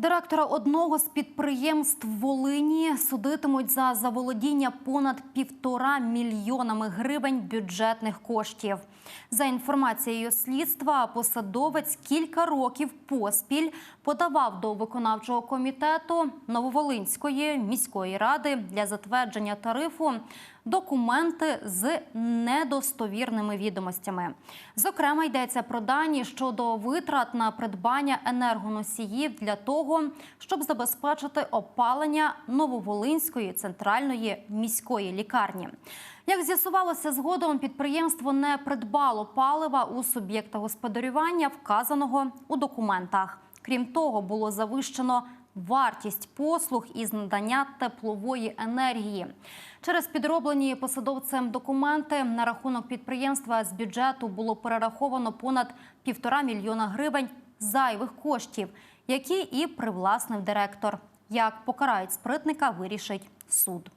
Директора одного з підприємств Волині судитимуть за заволодіння понад півтора мільйонами гривень бюджетних коштів. За інформацією слідства, посадовець кілька років поспіль подавав до виконавчого комітету Нововолинської міської ради для затвердження тарифу документи з недостовірними відомостями. Зокрема, йдеться про дані щодо витрат на придбання енергоносіїв для того, щоб забезпечити опалення Нововолинської центральної міської лікарні. Як з'ясувалося згодом, підприємство не придбало палива у суб'єкта господарювання, вказаного у документах. Крім того, було завищено вартість послуг із надання теплової енергії. Через підроблені посадовцем документи на рахунок підприємства з бюджету було перераховано понад півтора мільйона гривень зайвих коштів, які і привласнив директор. Як покарають спритника, вирішить суд.